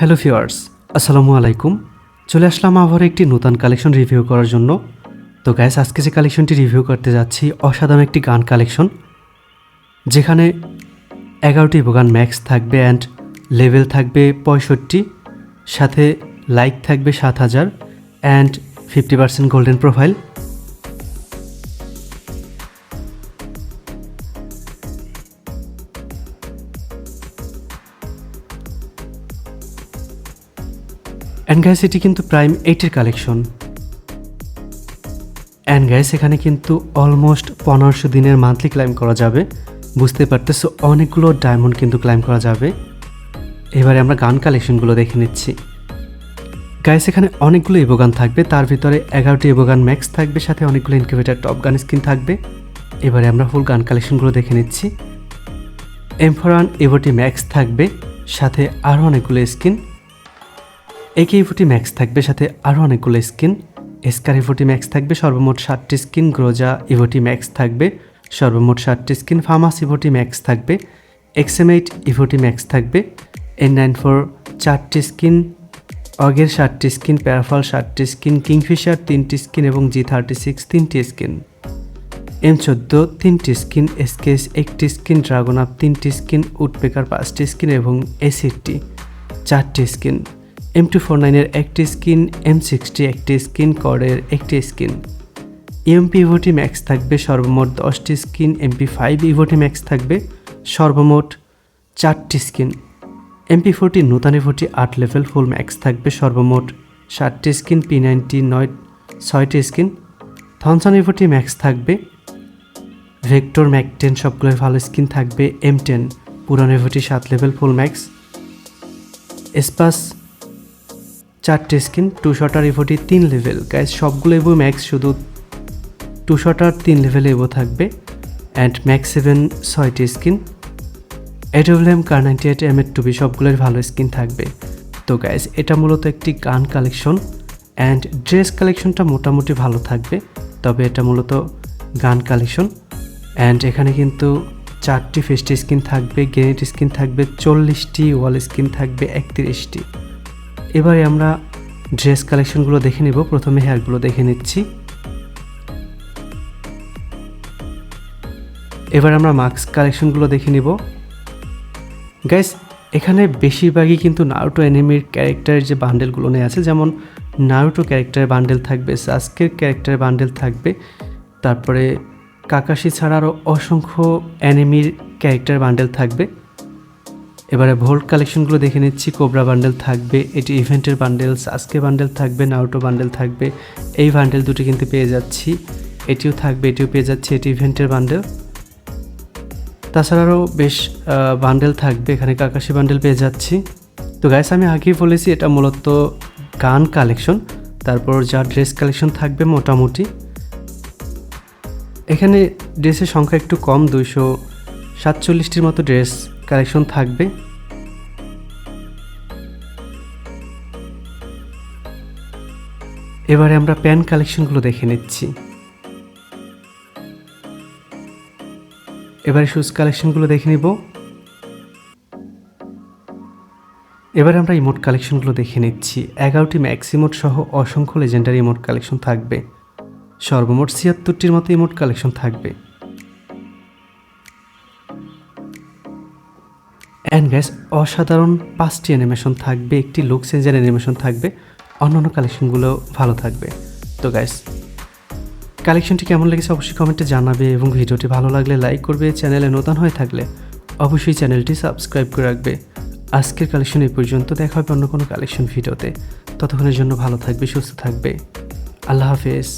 Hello ফিওয়ার্স আসসালামু আলাইকুম। চলে আসলাম আবার একটি নতুন কালেকশন রিভিউ করার জন্য। তো গ্যাস আজকে যে কালেকশনটি রিভিউ করতে যাচ্ছি, অসাধারণ একটি গান কালেকশন, যেখানে এগারোটি গান ম্যাক্স থাকবে অ্যান্ড লেভেল থাকবে পঁয়ষট্টি, সাথে লাইক থাকবে সাত হাজার and fifty percent golden profile and guys এটি কিন্তু প্রাইম এইটের কালেকশন অ্যান্ড গ্যাস এখানে কিন্তু অলমোস্ট পনেরোশো দিনের মান্থলি ক্লাইম করা যাবে। বুঝতে পারতেছো, অনেকগুলো ডায়মন্ড কিন্তু ক্লাইম করা যাবে। এবারে আমরা গান কালেকশনগুলো দেখে নিচ্ছি। গাইস এখানে অনেকগুলো ইবোগান থাকবে। তার ভিতরে এগারোটি ইবোগান ম্যাক্স থাকবে, সাথে অনেকগুলো ইনকিউবেটার টপ গান স্কিন থাকবে। এবারে আমরা ফুল গান কালেকশনগুলো দেখে নিচ্ছি। এমফোরান এভোটি ম্যাক্স থাকবে, সাথে আরও অনেকগুলো স্কিন একে ইভোটি ম্যাক্স থাকবে, সাথে আরও অনেকগুলো স্কিন। এসকার ইভোটি ম্যাক্স থাকবে, সর্বমোট ষাটটি স্কিন। গ্রোজা ইভোটি ম্যাক্স থাকবে, সর্বমোট ষাটটি স্কিন। ফার্মাস ইভোটি ম্যাক্স থাকবে এক্সএম এইট ইভোটি ম্যাক্স থাকবে এন নাইন ফোর চারটি স্কিন অগের ষাটটি স্কিন প্যারাফল ষাটটি স্কিন কিংফিশার তিনটি স্কিন এবং জি থার্টি সিক্স তিনটি স্কিন। এম চোদ্দ তিনটি স্কিন এসকেস একটি স্কিন ড্রাগন আপ তিনটি স্কিন উডপেকার পাঁচটি স্কিন এবং এসিডটি চারটি স্কিন। এম টু ফোর নাইনের একটি স্কিন এম সিক্সটি একটি স্কিন কর্ডের একটি স্কিন। ইএমপি ইভোটি ম্যাক্স থাকবে সর্বমোট দশটি স্কিন এমপি ফাইভ ইভোটি ম্যাক্স থাকবে সর্বমোট চারটি স্কিন। এমপি ফোরটি নূতন ইভোটি আট লেভেল ফুল ম্যাক্স থাকবে সর্বমোট ষাটটি স্কিন পি নাইনটি নয়, ছয়টি স্কিন। থনসন ইভোটি ম্যাক্স থাকবে ভেক্টর ম্যাক টেন সবগুলোর ভালো স্কিন থাকবে এম টেন পুরান ইভোটি সাত লেভেল ফুল ম্যাক্স এসপাস চারটে স্কিন টু শটার ইভোটি তিন লেভেল গাইজ সবগুলো এবো ম্যাক্স শুধু টু শটার তিন লেভেলে এবো থাকবে। অ্যান্ড ম্যাক্স সেভেন ছয়টি skin. AWM Kar ninety eight M এর টুবি সবগুলোর ভালো স্কিন থাকবে। তো গাইজ এটা মূলত একটি গান কালেকশন অ্যান্ড ড্রেস কালেকশনটা মোটামুটি ভালো থাকবে, তবে এটা মূলত গান কালেকশন অ্যান্ড এখানে কিন্তু চারটি ফেস্টি স্কিন থাকবে গ্রেনেড স্কিন থাকবে, চল্লিশটি ওয়াল স্কিন থাকবে, একত্রিশটি। এবারে আমরা ড্রেস কালেকশনগুলো দেখে নিব। প্রথমে হেয়ারগুলো দেখে নিচ্ছি। এবার আমরা মাস্ক কালেকশনগুলো দেখে নিব। গাইস এখানে বেশিরভাগই কিন্তু নারুটো অ্যানিমির ক্যারেক্টারের যে বান্ডেলগুলো নিয়ে আছে, যেমন নারুটো ক্যারেক্টারের বান্ডেল থাকবে সাস্কের ক্যারেক্টারের বান্ডেল থাকবে, তারপরে কাকাশি ছাড়া আরও অসংখ্য অ্যানিমির ক্যারেক্টার বান্ডেল থাকবে। এবারে ভোল্ট কালেকশনগুলো দেখে নিচ্ছি। কোবরা বান্ডেল থাকবে, এটি ইভেন্টের বান্ডেল সাসকে বান্ডেল থাকবে নাউটো বান্ডেল থাকবে। এই বান্ডেল দুটি কিন্তু পেয়ে যাচ্ছি। এটিও থাকবে, এটিও পেয়ে যাচ্ছি, এটি ইভেন্টের বান্ডেল তাছাড়াও বেশ বান্ডেল থাকবে, এখানে কাকাশি বান্ডেল পেয়ে যাচ্ছি। তো গাইস আমি আগেই বলেছি, এটা মূলত গান কালেকশন তারপর যা ড্রেস কালেকশন থাকবে মোটামুটি। এখানে ড্রেসের সংখ্যা একটু কম, দুইশো সাতচল্লিশটির মতো ড্রেস কালেকশন থাকবে। এবারে আমরা প্যান কালেকশনগুলো দেখে নিচ্ছি। এবারে শুজ কালেকশনগুলো দেখে নিব। এবারে আমরা ইমোট কালেকশনগুলো দেখে নিচ্ছি। এগারোটি ম্যাক্স ইমোট সহ অসংখ্য লেজেন্ডারি ইমোট কালেকশন থাকবে। সর্বমোট ছিয়াত্তরটির মতো ইমোট কালেকশন থাকবে। অ্যান্ড গ্যাস অসাধারণ পাঁচটি অ্যানিমেশন থাকবে, একটি লুক চেঞ্জের অ্যানিমেশন থাকবে, অন্যান্য কালেকশনগুলো ভালো থাকবে। তো গ্যাস কালেকশনটি কেমন লেগেছে অবশ্যই কমেন্টে জানাবে এবং ভিডিওটি ভালো লাগলে লাইক করবে চ্যানেলে নতুন হয়ে থাকলে অবশ্যই চ্যানেলটি সাবস্ক্রাইব করে রাখবে। আজকের কালেকশন এই পর্যন্ত, দেখা হবে অন্য কোনো কালেকশন ভিডিওতে ততক্ষণের জন্য ভালো থাকবে, সুস্থ থাকবে। আল্লাহ হাফেজ।